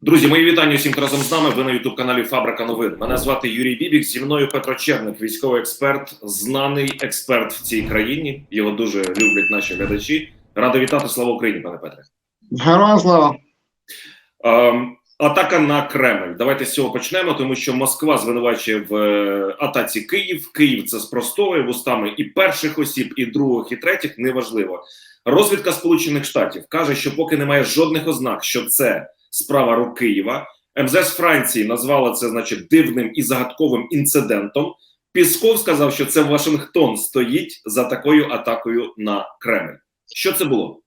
Друзі, мої вітання всім хто разом з нами. Ви на ютуб каналі Фабрика Новин. Мене звати Юрій Бібік. Зі мною Петро Черник, військовий експерт, знаний експерт в цій країні. Його дуже люблять наші глядачі. Радий вітати. Слава Україні, пане Петре. Героям слава. Ем, атака на Кремль. Давайте з цього почнемо, тому що Москва звинувачує в е, атаці Київ. Київ це спростовує вустами і перших осіб, і других, і третіх. Неважливо. Розвідка Сполучених Штатів каже, що поки немає жодних ознак, що це справа рук Києва. МЗС Франції назвала це, значить, дивним і загадковим інцидентом. Пісков сказав, що це Вашингтон стоїть за такою атакою на Кремль. Що це було?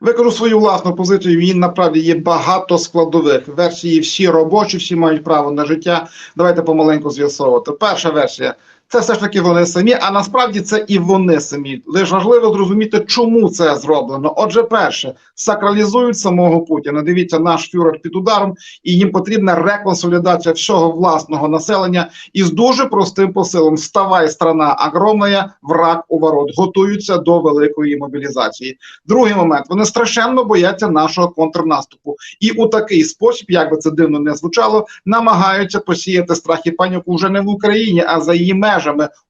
Викажу свою власну позицію. Він направді є багато складових. Версії всі робочі, всі мають право на життя. Давайте помаленьку з'ясовувати. Перша версія це все ж таки вони самі, а насправді це і вони самі. Лише важливо зрозуміти, чому це зроблено. Отже, перше, сакралізують самого Путіна. Дивіться, наш фюрер під ударом, і їм потрібна реконсолідація всього власного населення із дуже простим посилом: вставай, страна огромна, враг у ворот, готуються до великої мобілізації. Другий момент вони страшенно бояться нашого контрнаступу, і у такий спосіб, як би це дивно не звучало, намагаються посіяти страх і паніку вже не в Україні, а за її межами,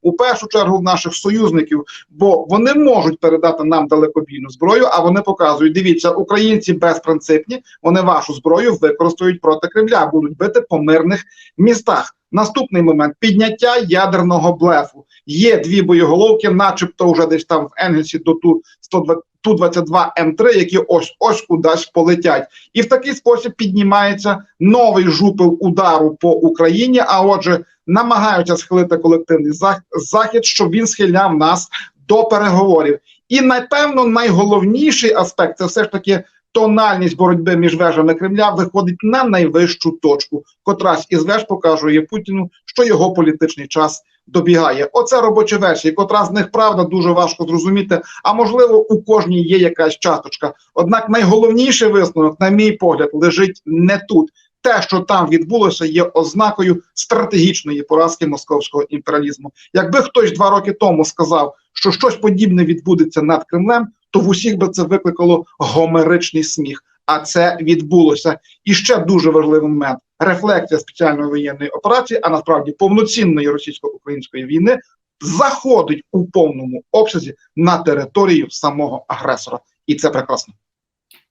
у першу чергу наших союзників, бо вони можуть передати нам далекобійну зброю. А вони показують: дивіться, українці безпринципні, вони вашу зброю використають проти Кремля, будуть бити по мирних містах. Наступний момент підняття ядерного блефу. Є дві боєголовки, начебто, вже десь там в Енгельсі до ту 120 Ту-22 М3, які ось ось кудись полетять, і в такий спосіб піднімається новий жупел удару по Україні. А отже, намагаються схилити колективний зах- захід, щоб він схиляв нас до переговорів. І напевно найголовніший аспект це все ж таки тональність боротьби між вежами Кремля виходить на найвищу точку. Котрась із веж показує Путіну, що його політичний час добігає. Оце робоча версія, котра з них правда дуже важко зрозуміти. А можливо, у кожній є якась часточка. Однак найголовніший висновок, на мій погляд, лежить не тут. Те, що там відбулося, є ознакою стратегічної поразки московського імперіалізму. Якби хтось два роки тому сказав, що щось подібне відбудеться над Кремлем, то в усіх би це викликало гомеричний сміх. А це відбулося. І ще дуже важливий момент: рефлексія спеціальної воєнної операції, а насправді повноцінної російсько-української війни, заходить у повному обсязі на територію самого агресора, і це прекрасно.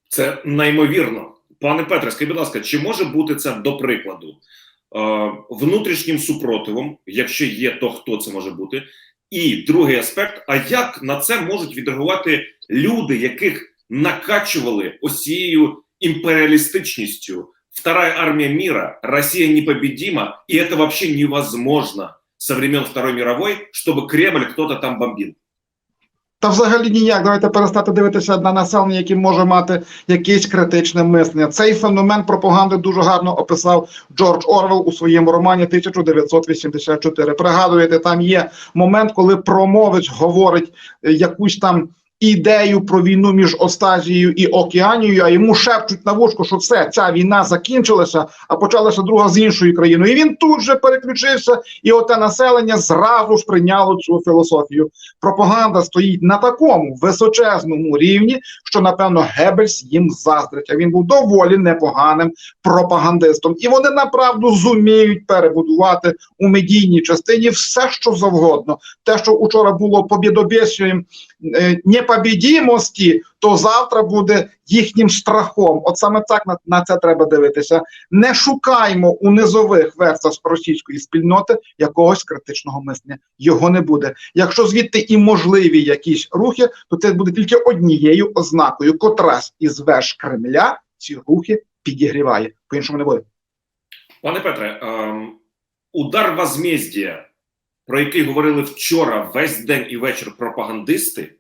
Це неймовірно. Пане Петре, скажіть, будь ласка, чи може бути це до прикладу е, внутрішнім супротивом, якщо є, то хто це може бути? І другий аспект: а як на це можуть відреагувати люди, яких накачували ось імперіалістичністю? Вторая армия мира, Россия непобедима, и это вообще невозможно со времен Второй мировой, чтобы Кремль кто-то там бомбил. Та взагалі ніяк. Давайте перестати дивитися на населення, яке може мати якесь критичне мислення. Цей феномен пропаганди дуже гарно описав Джордж Орвел у своєму романі 1984. Пригадуєте, там є момент, коли промовець говорить якусь там. Ідею про війну між Остазією і Океанією, а йому шепчуть на вушко, що все, ця війна закінчилася, а почалася друга з іншою країною. І він тут же переключився, і оте населення зразу ж прийняло цю філософію. Пропаганда стоїть на такому височезному рівні, що напевно Геббельс їм заздрить. А він був доволі непоганим пропагандистом, і вони направду зуміють перебудувати у медійній частині все, що завгодно. Те, що учора було побідобєсієм непобідімості, то завтра буде їхнім страхом. От саме так на, на це треба дивитися. Не шукаймо у низових верстах російської спільноти якогось критичного мислення. Його не буде. Якщо звідти і можливі якісь рухи, то це буде тільки однією ознакою, котрась із веж Кремля ці рухи підігріває. По іншому не буде. Пане Петре, ем, удар возмездія, про який говорили вчора весь день і вечір пропагандисти,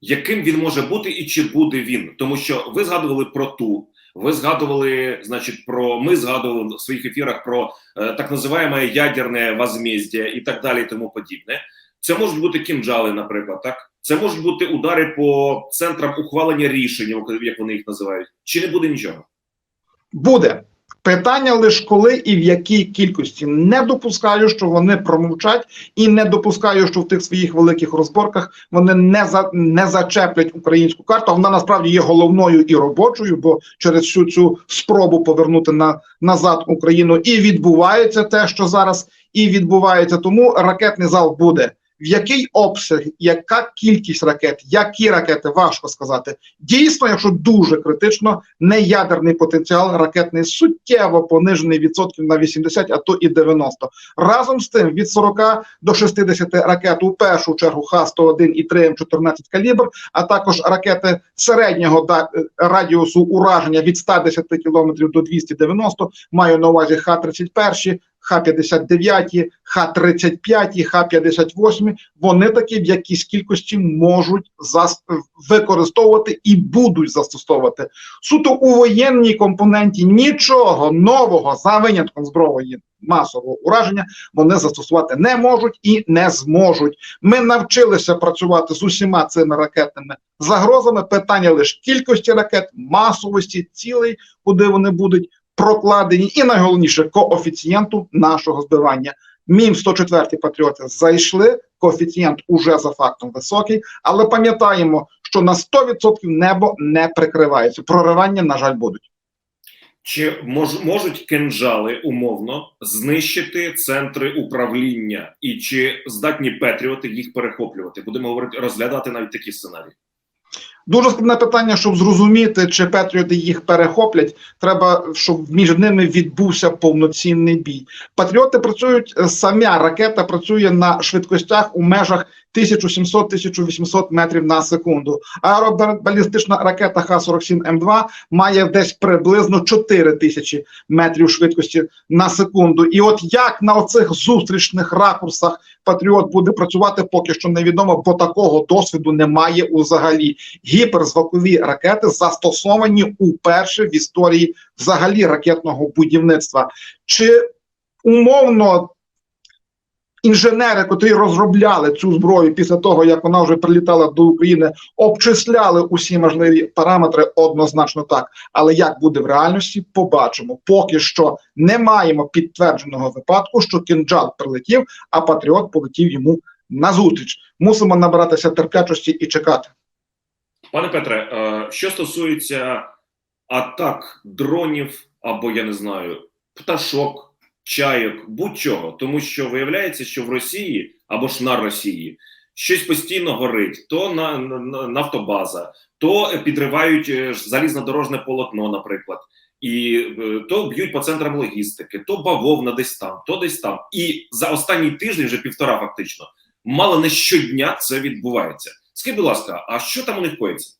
яким він може бути і чи буде він? Тому що ви згадували про ту, ви згадували, значить, про ми згадували в своїх ефірах про е, так називаємо ядерне возмездя і так далі, і тому подібне. Це можуть бути кінжали, наприклад, так. Це можуть бути удари по центрам ухвалення рішень, як вони їх називають. Чи не буде нічого? Буде. Питання лише коли і в якій кількості. Не допускаю, що вони промовчать, і не допускаю, що в тих своїх великих розборках вони не за не зачеплять українську карту. Вона насправді є головною і робочою, бо через всю цю спробу повернути на назад Україну і відбувається те, що зараз і відбувається. Тому ракетний зал буде. В який обсяг, яка кількість ракет, які ракети, важко сказати. Дійсно, якщо дуже критично, неядерний потенціал ракетний суттєво понижений відсотків на 80, а то і 90. Разом з тим, від 40 до 60 ракет у першу чергу Х-101 і 3М14 калібр, а також ракети середнього е, радіусу ураження від 110 км до 290, маю на увазі Х-31, Х-59, Х-35, Х-58, вони такі в якійсь кількості можуть використовувати і будуть застосовувати. Суто у воєнній компоненті нічого нового за винятком зброї масового ураження вони застосувати не можуть і не зможуть. Ми навчилися працювати з усіма цими ракетними загрозами. Питання лише кількості ракет, масовості цілей, куди вони будуть прокладені, і найголовніше коефіцієнту нашого збивання. Мім 104 патріоти зайшли. Коефіцієнт уже за фактом високий, але пам'ятаємо, що на 100% небо не прикривається. Проривання, на жаль, будуть. Чи мож, можуть кинжали умовно знищити центри управління, і чи здатні Петріоти їх перехоплювати? Будемо говорити, розглядати навіть такі сценарії. Дуже складне питання, щоб зрозуміти, чи Петріоти їх перехоплять. Треба, щоб між ними відбувся повноцінний бій. Патріоти працюють самі ракета працює на швидкостях у межах 1700-1800 метрів на секунду. Аеробалістична ракета Х-47М2 має десь приблизно 4000 метрів швидкості на секунду. І от як на оцих зустрічних ракурсах Патріот буде працювати, поки що невідомо, бо такого досвіду немає взагалі. Гіперзвукові ракети застосовані уперше в історії взагалі ракетного будівництва. Чи умовно інженери, котрі розробляли цю зброю після того, як вона вже прилітала до України, обчисляли усі можливі параметри однозначно так. Але як буде в реальності, побачимо. Поки що не маємо підтвердженого випадку, що кінджал прилетів, а патріот полетів йому назустріч. Мусимо набиратися терплячості і чекати. Пане Петре, е, що стосується атак дронів або я не знаю, пташок, чайок, будь-чого, тому що виявляється, що в Росії або ж на Росії щось постійно горить, то на, на нафтобаза, то підривають е, залізнодорожне полотно, наприклад. І е, то б'ють по центрам логістики, то бавовна десь там, то десь там. І за останній тиждень, вже півтора фактично, мало не щодня це відбувається. Скажіть, будь ласка, а що там у них коїться?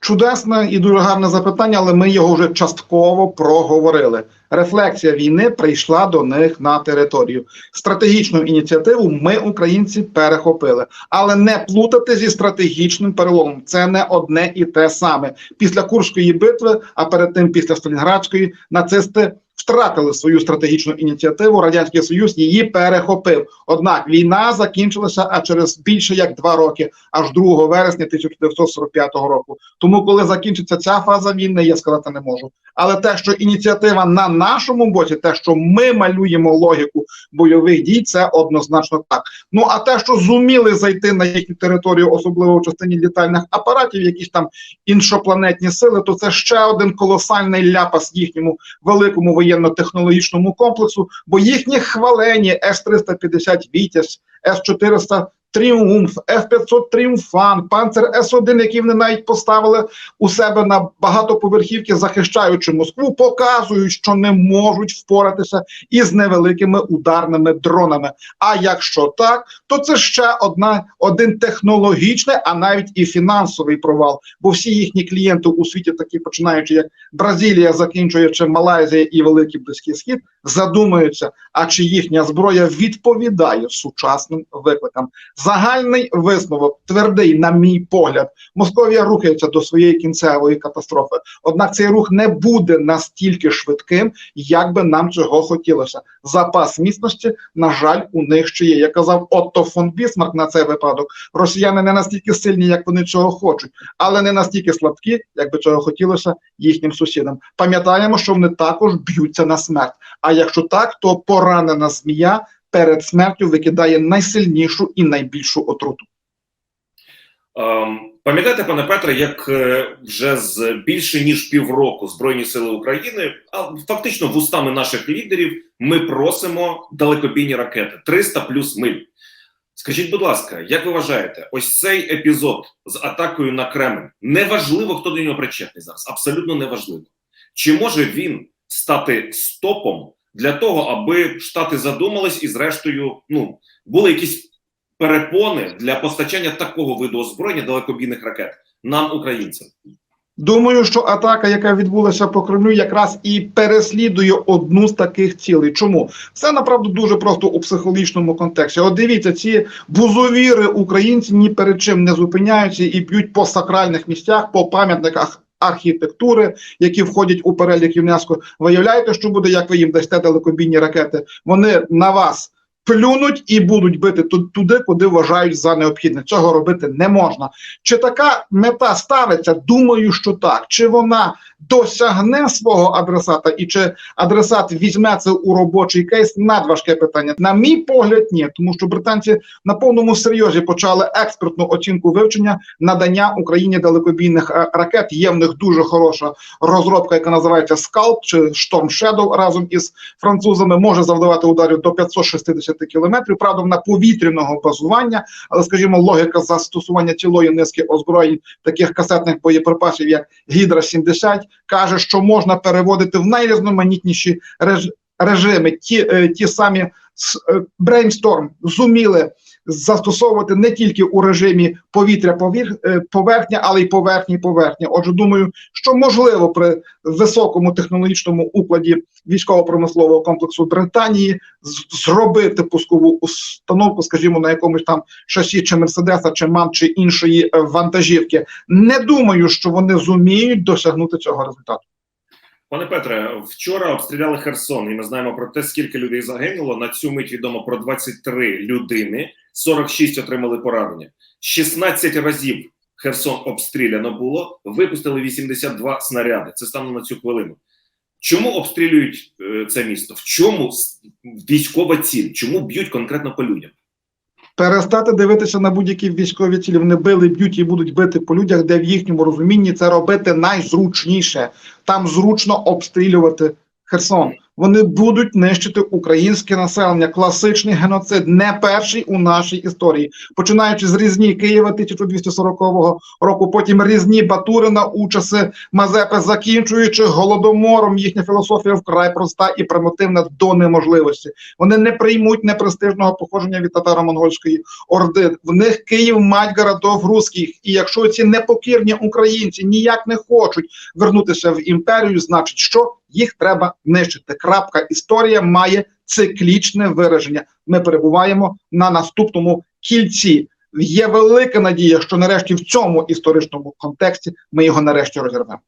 Чудесне і дуже гарне запитання, але ми його вже частково проговорили. Рефлексія війни прийшла до них на територію. Стратегічну ініціативу ми, українці, перехопили, але не плутати зі стратегічним переломом. Це не одне і те саме. Після Курської битви, а перед тим після Сталінградської, нацисти втратили свою стратегічну ініціативу. Радянський Союз її перехопив. Однак війна закінчилася а через більше як два роки, аж 2 вересня 1945 року. Тому, коли закінчиться ця фаза війни, я сказати не можу. Але те, що ініціатива на нашому боці, те, що ми малюємо логіку бойових дій, це однозначно так. Ну а те, що зуміли зайти на їхню територію, особливо в частині літальних апаратів, якісь там іншопланетні сили, то це ще один колосальний ляпас їхньому великому воєнно-технологічному комплексу, бо їхні хвалені С-350 Вітязь, С-400 Тріумф, F-500 Тріумфан, Панцер С-1, який вони навіть поставили у себе на багатоповерхівки, захищаючи Москву, показують, що не можуть впоратися із невеликими ударними дронами. А якщо так, то це ще одна один технологічний, а навіть і фінансовий провал. Бо всі їхні клієнти у світі, такі починаючи як Бразилія, закінчуючи Малайзія і Великий Близький Схід, задумаються, а чи їхня зброя відповідає сучасним викликам. Загальний висновок твердий, на мій погляд, Московія рухається до своєї кінцевої катастрофи. Однак цей рух не буде настільки швидким, як би нам цього хотілося. Запас міцності, на жаль, у них ще є. Я казав Отто фон Бісмарк на цей випадок. Росіяни не настільки сильні, як вони цього хочуть, але не настільки слабкі, як би цього хотілося їхнім сусідам. Пам'ятаємо, що вони також б'ються на смерть. А якщо так, то поранена змія перед смертю викидає найсильнішу і найбільшу отруту. Ем, Пам'ятаєте, пане Петре, як е, вже з більше ніж півроку Збройні Сили України, а фактично вустами наших лідерів, ми просимо далекобійні ракети 300 плюс миль. Скажіть, будь ласка, як ви вважаєте, ось цей епізод з атакою на Кремль неважливо, хто до нього причетний зараз, абсолютно неважливо. Чи може він стати стопом для того, аби штати задумались і, зрештою, ну були якісь перепони для постачання такого виду озброєння далекобійних ракет нам, українцям? Думаю, що атака, яка відбулася по Кремлю, якраз і переслідує одну з таких цілей. Чому все направду дуже просто у психологічному контексті? От дивіться, ці бузовіри українці ні перед чим не зупиняються і б'ють по сакральних місцях, по пам'ятниках. Архітектури, які входять у перелік ЮНЕСКО, виявляєте, що буде, як ви їм дасте далекобійні ракети? Вони на вас плюнуть і будуть бити ту- туди, куди вважають за необхідне. Цього робити не можна. Чи така мета ставиться? Думаю, що так. Чи вона досягне свого адресата, і чи адресат візьме це у робочий кейс? Надважке питання. На мій погляд, ні, тому що британці на повному серйозі почали експертну оцінку вивчення надання Україні далекобійних е, ракет. Є в них дуже хороша розробка, яка називається Scalp чи Storm Shadow разом із французами може завдавати ударів до 560 кілометрів. Правда, на повітряного базування, але скажімо, логіка застосування цілої низки озброєнь таких касетних боєприпасів, як Гідра 70 каже, що можна переводити в найрізноманітніші реж- режими. Ті, е, ті самі е, Brainstorm зуміли застосовувати не тільки у режимі повітря е, поверхня, але й поверхні поверхня. Отже, думаю, що можливо при високому технологічному укладі військово-промислового комплексу Британії зробити пускову установку, скажімо, на якомусь там шасі чи Мерседеса, чи МАМ, чи іншої е, вантажівки. Не думаю, що вони зуміють досягнути цього результату. Пане Петре, вчора обстріляли Херсон, і ми знаємо про те, скільки людей загинуло. На цю мить відомо про 23 людини, 46 отримали поранення. 16 разів Херсон обстріляно було, випустили 82 снаряди. Це станом на цю хвилину. Чому обстрілюють е, це місто? В чому військова ціль? Чому б'ють конкретно по людям? Перестати дивитися на будь-які військові цілі. Вони били, б'ють і будуть бити по людях, де в їхньому розумінні це робити найзручніше. Там зручно обстрілювати Херсон. Вони будуть нищити українське населення. Класичний геноцид, не перший у нашій історії. Починаючи з різні Києва 1240 року, потім різні Батурина у часи Мазепи, закінчуючи голодомором. Їхня філософія вкрай проста і примітивна до неможливості. Вони не приймуть непрестижного походження від татаро-монгольської орди. В них Київ мать городов русських. І якщо ці непокірні українці ніяк не хочуть вернутися в імперію, значить, що їх треба нищити. Крапка історія має циклічне вираження. Ми перебуваємо на наступному кільці. Є велика надія, що нарешті в цьому історичному контексті ми його нарешті розірвемо.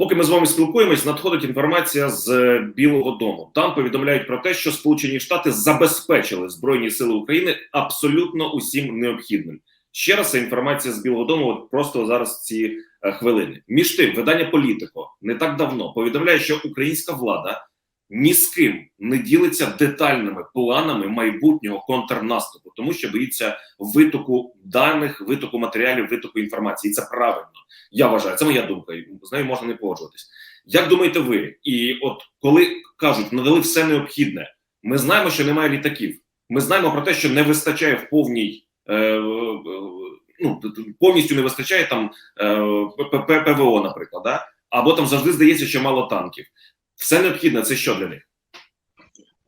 Поки ми з вами спілкуємось, надходить інформація з е, Білого Дому. Там повідомляють про те, що Сполучені Штати забезпечили Збройні Сили України абсолютно усім необхідним. Ще раз інформація з Білого Дому, от просто зараз ці е, хвилини. Між тим, видання Політико не так давно повідомляє, що українська влада ні з ким не ділиться детальними планами майбутнього контрнаступу, тому що боїться витоку даних, витоку матеріалів, витоку інформації. І це правильно. Я вважаю, це моя думка. і З нею можна не погоджуватись. Як думаєте ви? І от коли кажуть, надали все необхідне, ми знаємо, що немає літаків. Ми знаємо про те, що не вистачає в повній. Е, е, ну, повністю не вистачає там е, ПВО, наприклад, да? або там завжди здається, що мало танків. Все необхідне, це що для них?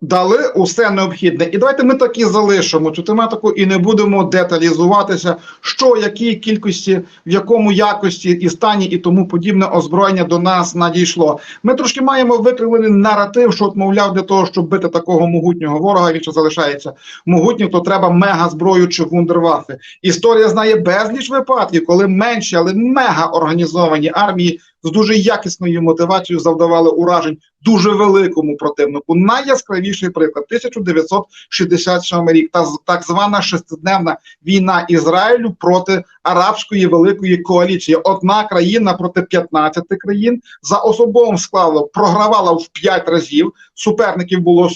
Дали усе необхідне. І давайте ми так і залишимо цю тематику і не будемо деталізуватися, що якій кількості, в якому якості і стані, і тому подібне озброєння до нас надійшло. Ми трошки маємо викривлений наратив, що от, мовляв, для того, щоб бити такого могутнього ворога, він ще залишається могутнім, то треба мега зброю чи вундервафи. Історія знає безліч випадків, коли менші, але мега організовані армії з дуже якісною мотивацією завдавали уражень дуже великому противнику. Найяскравіший приклад 1967 рік, та так звана шестидневна війна Ізраїлю проти арабської великої коаліції. Одна країна проти 15 країн за особовим складом програвала в 5 разів. Суперників було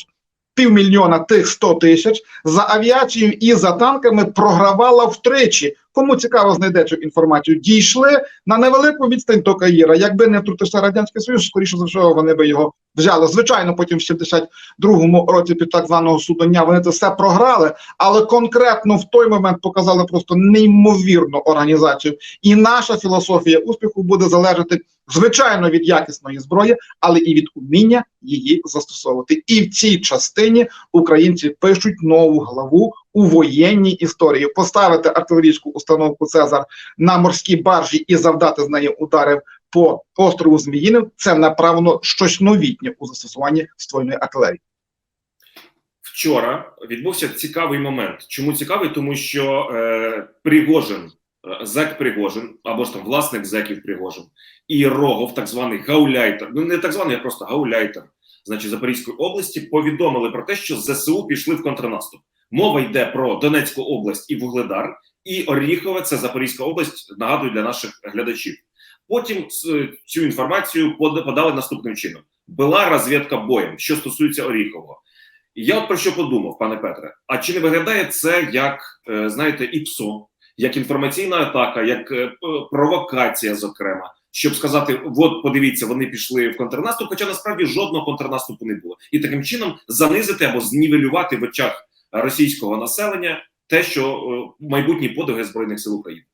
півмільйона тих 100 тисяч. За авіацією і за танками програвала втричі. Кому цікаво знайде цю інформацію, дійшли на невелику відстань до Каїра. Якби не втрутився радянський союз, скоріше за все, вони би його взяли. Звичайно, потім в 72-му році під так званого судення вони це все програли, але конкретно в той момент показали просто неймовірну організацію. І наша філософія успіху буде залежати звичайно від якісної зброї, але і від уміння її застосовувати. І в цій частині українці пишуть нову главу у воєнній історії. Поставити артилерійську установку Цезар на морській баржі і завдати з неї ударів по острову Зміїним – це направлено щось новітнє у застосуванні ствольної артилерії. Вчора відбувся цікавий момент. Чому цікавий? Тому що е, Пригожин, е, зек Пригожин, або ж там власник зеків Пригожин, і Рогов, так званий гауляйтер, ну не так званий, а просто гауляйтер, значить Запорізької області, повідомили про те, що ЗСУ пішли в контрнаступ. Мова йде про Донецьку область і Вугледар, і Оріхове це Запорізька область. Нагадую для наших глядачів. Потім цю інформацію пода- подали наступним чином: була розвідка боєм, що стосується Оріхового. Я от про що подумав, пане Петре. А чи не виглядає це як е, знаєте, ІПСО, як інформаційна атака, як е, провокація, зокрема, щоб сказати: от подивіться, вони пішли в контрнаступ, хоча насправді жодного контрнаступу не було, і таким чином занизити або знівелювати в очах російського населення те, що е, майбутні подвиги збройних сил України.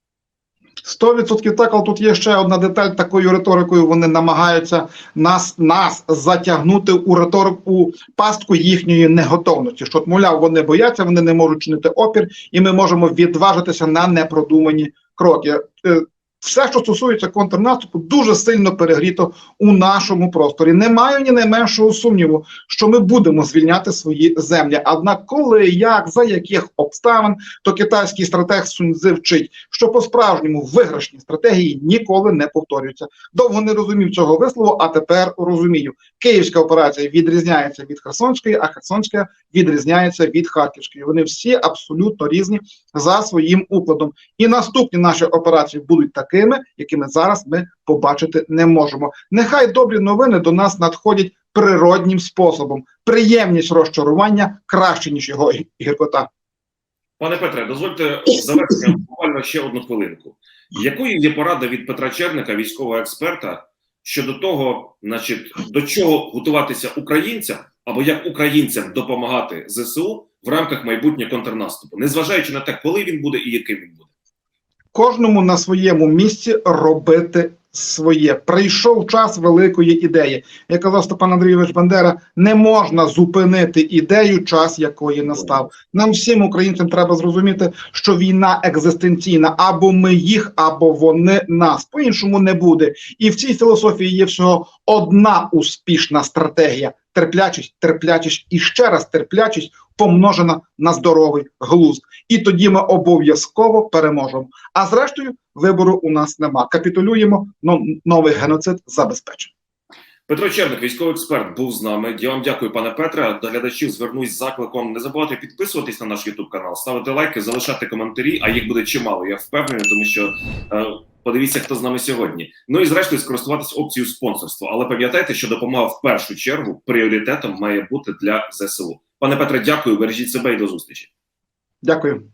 100% так, але тут є ще одна деталь. Такою риторикою вони намагаються нас, нас затягнути у риторику пастку їхньої неготовності. Що, мовляв, вони бояться, вони не можуть чинити опір, і ми можемо відважитися на непродумані кроки. Все, що стосується контрнаступу, дуже сильно перегріто у нашому просторі. Не маю ні найменшого сумніву, що ми будемо звільняти свої землі. Однак, коли, як, за яких обставин, то китайський стратег Суньцзи вчить, що по-справжньому виграшні стратегії ніколи не повторюються. Довго не розумів цього вислову, а тепер розумію. Київська операція відрізняється від Херсонської, а Херсонська відрізняється від Харківської. Вони всі абсолютно різні за своїм укладом. І наступні наші операції будуть такими, якими зараз ми побачити не можемо. Нехай добрі новини до нас надходять природнім способом. Приємність розчарування краще ніж його гіркота. Пане Петре, дозвольте завершення буквально ще одну хвилинку. Якою є порада від Петра Черника, військового експерта, щодо того, значить, до чого готуватися українцям або як українцям допомагати ЗСУ в рамках майбутнього контрнаступу, незважаючи на те, коли він буде і яким він буде? Кожному на своєму місці робити своє. Прийшов час великої ідеї. Як казав Степан Андрійович Бандера, не можна зупинити ідею, час якої настав. Нам всім українцям треба зрозуміти, що війна екзистенційна або ми їх, або вони нас. По іншому не буде. І в цій філософії є всього одна успішна стратегія: терплячість, терплячість і ще раз терплячість помножена на здоровий глузд. І тоді ми обов'язково переможемо. А зрештою, вибору у нас нема. Капітулюємо, но новий геноцид забезпечено. Петро Черник, військовий експерт, був з нами. Я вам дякую, пане Петре. До глядачів звернусь з закликом. Не забувайте підписуватись на наш Ютуб канал, ставити лайки, залишати коментарі. А їх буде чимало. Я впевнений, тому що е, подивіться, хто з нами сьогодні. Ну і зрештою скористуватись опцією спонсорства. Але пам'ятайте, що допомога в першу чергу пріоритетом має бути для ЗСУ. Пане Петре, дякую. Бережіть себе і до зустрічі. Дякую.